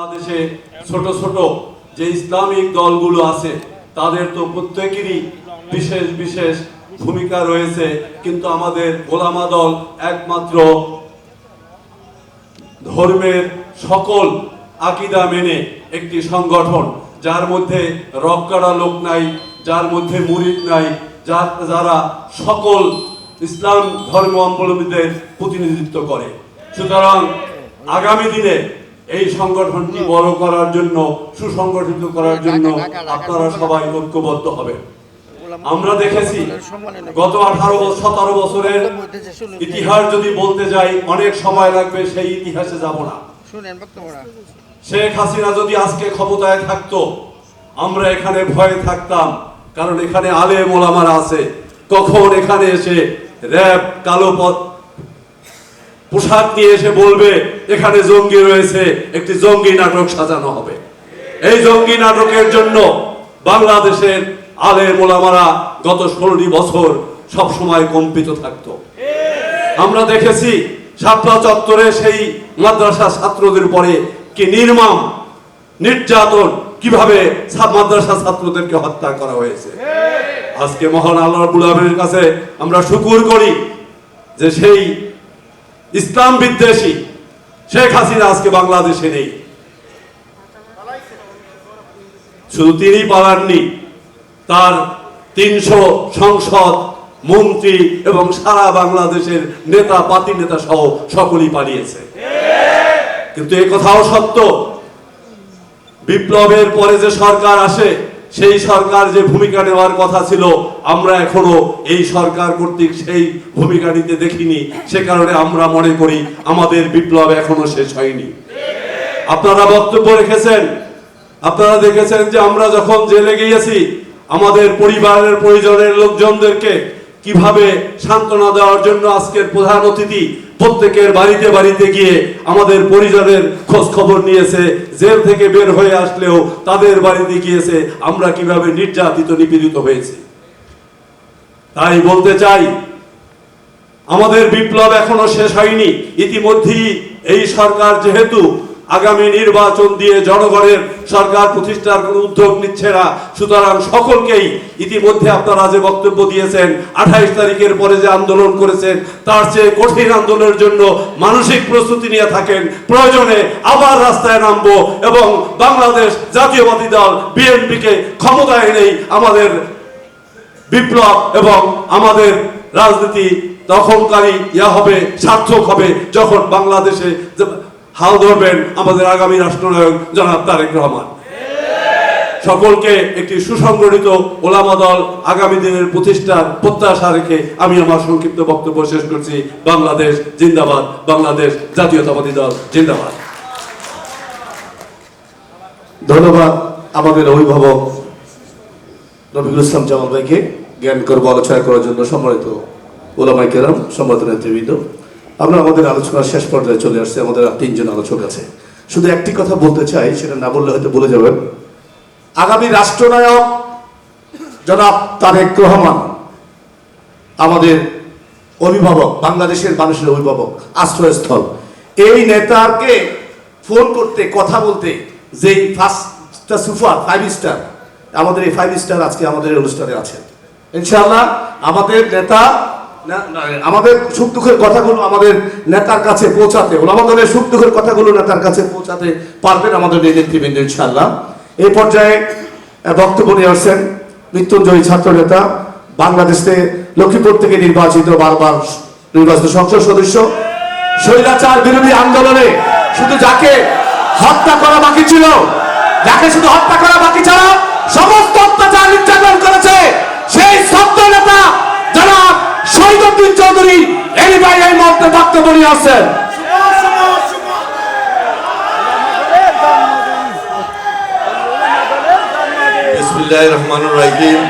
বাংলাদেশে ছোট ছোট যে ইসলামিক দলগুলো আছে, তাদের তো প্রত্যেকেরই বিশেষ বিশেষ ভূমিকা রয়েছে। কিন্তু আমাদের ওলামা দল একমাত্র ধর্মের সকল আকিদা মেনে একটি সংগঠন, যার মধ্যে রক কাটা লোক নাই, যার মধ্যে মুরিদ নাই, যার যারা সকল ইসলাম ধর্ম অবলম্বীদের প্রতিনিধিত্ব করে। সুতরাং আগামী দিনে এই সংগঠনটি বড় করার জন্য সুসংগঠিত করার জন্য আপনারা সবাই ঐক্যবদ্ধ হবেন আমরা দেখেছি গত আঠারো সতেরো বছরের ইতিহাস যদি বলতে যাই অনেক সময় লাগবে সেই ইতিহাসে যাব না। শেখ হাসিনা যদি আজকে ক্ষমতায় থাকতো আমরা এখানে ভয়ে থাকতাম কারণ এখানে আলে মোলামারা আছে। কখন এখানে এসে র্যাব কালো পথ পোশাক নিয়ে এসে বলবে, এখানে জঙ্গি রয়েছে, একটি জঙ্গি নাটক সাজানো হবে। এই জঙ্গি নাটকের জন্য বাংলাদেশের আলে মোলামারা গত ষোলোটি বছর সব সময় কম্পিত থাকতো। আমরা দেখেছি শাপলা চত্বরে সেই মাদ্রাসা ছাত্রদের পরে কি নির্মম, নির্যাতন কীভাবে মাদ্রাসা ছাত্রদেরকে হত্যা করা হয়েছে। আজকে মহান আল্লাহ কাছে আমরা শুকুর করি যে সেই ইসলাম বিদ্বেষী। শেখ হাসিনা আজকে বাংলাদেশে নেই। শুধু তিনি পালাননি, তার তিনশো সংসদ, মন্ত্রী এবং সারা বাংলাদেশের নেতা, পাতি নেতা সহ সকলেই পালিয়েছে। কিন্তু এই কথাও সত্য। বিপ্লবের পরে যে সরকার আসে সেই সরকার যে ভূমিকা নেওয়ার কথা ছিল, আমরা এখনও এই সরকার কর্তৃক সেই ভূমিকা নিতে দেখিনি। সে কারণে আমরা মনে করি, আমাদের বিপ্লব এখনও শেষ হয়নি। আপনারা বক্তব্য রেখেছেন? আপনারা দেখেছেন যে আমরা যখন জেলে গিয়েছি, আমাদের পরিবারের পরিজনের লোকজনদেরকে কীভাবে সান্ত্বনা দেওয়ার জন্য আজকের প্রধান অতিথি প্রত্যেকের বাড়িতে বাড়িতে গিয়ে আমাদের পরিজনের খোঁজ খবর নিয়েছে, জেল থেকে বের হয়ে আসলেও তাদের বাড়িতে গিয়েছে, আমরা কীভাবে নির্যাতিত, নিপীড়িত হয়েছি। তাই বলতে চাই, আমাদের বিপ্লব এখনও শেষ হয়নি। ইতিমধ্যেই এই সরকার যেহেতু আগামী নির্বাচন দিয়ে জনগণের সরকার প্রতিষ্ঠার কোনো উদ্যোগ নিচ্ছে না। সুতরাং সকলকেই ইতিমধ্যে আপনারা যে বক্তব্য দিয়েছেন, আঠাইশ তারিখের পরে যে আন্দোলন করেছেন, তার চেয়ে কঠিন আন্দোলনের জন্য মানসিক প্রস্তুতি নিয়ে থাকেন। প্রয়োজনে আবার রাস্তায় নামবো এবং বাংলাদেশ জাতীয়বাদী দল বিএনপিকে ক্ষমতায় এনেই আমাদের বিপ্লব এবং আমাদের রাজনীতি দখলকারী ইয়া হবে, সার্থক হবে যখন বাংলাদেশে হাল ধরবেন আমাদের আগামী রাষ্ট্রনায়ক জনাব তারেক রহমান। সকলকে একটি সুসংগঠিত ওলামা দল আগামী দিনের প্রতিষ্ঠার প্রত্যাশা রেখে আমি আমার সংক্ষিপ্ত বক্তব্য শেষ করছি। বাংলাদেশ জিন্দাবাদ, বাংলাদেশ জাতীয়তাবাদী দল জিন্দাবাদ। ধন্যবাদ আমাদের অভিভাবক রবিকুল ইসলাম জামাল ভাইকে জ্ঞান করব আলোচনা করার জন্য সম্মানিত ওলামাই কেরাম নেতৃবৃন্দ। আমরা আমাদের আলোচনার শেষ পর্যায়ে চলে আসছে, আমাদের তিনজন আলোচক আছে। শুধু একটি কথা বলতে চাই, সেটা না বললে হয়তো বলে যাবেন। আগামী রাষ্ট্রনায়ক জনাব তারেক রহমান, আমাদের অভিভাবক, বাংলাদেশের মানুষের অভিভাবক, আশ্রয়স্থল। এই নেতাকে ফোন করতে, কথা বলতে, যেই ফার্স্টটা সুপার ফাইভ স্টার আমাদের এই ফাইভ স্টার আজকে আমাদের অনুষ্ঠানে আছেন। ইনশাআল্লাহ, আমাদের নেতা আমাদের সুখ দুঃখের কথাগুলো আমাদের নেতার কাছে পৌঁছাতে ওলামাদের সুখ দুঃখের কথাগুলো নেতার কাছে পৌঁছাতে পারবেন আমাদের এই নেতৃবৃন্দ, ইনশাআল্লাহ। এই পর্যায়ে বক্তব্য নিয়ে আসছেন মৃত্যুঞ্জয়ী ছাত্র নেতা বাংলাদেশে লক্ষ্মীপুর থেকে নির্বাচিত বারবার নির্বাচিত সংসদ সদস্য। শৈলাচার বিরোধী আন্দোলনে শুধু যাকে হত্যা করা বাকি ছিল, যাকে শুধু হত্যা করা বাকি ছিল সমস্ত অত্যাচার নির্যাতন করেছে সেই সত্য নেতা যারা শহীদুদ্দিন চৌধুরী এই ভাই এই মুহূর্তে বক্তব্য আছেন বিসমিল্লাহির রহমানির রহমান রাহিম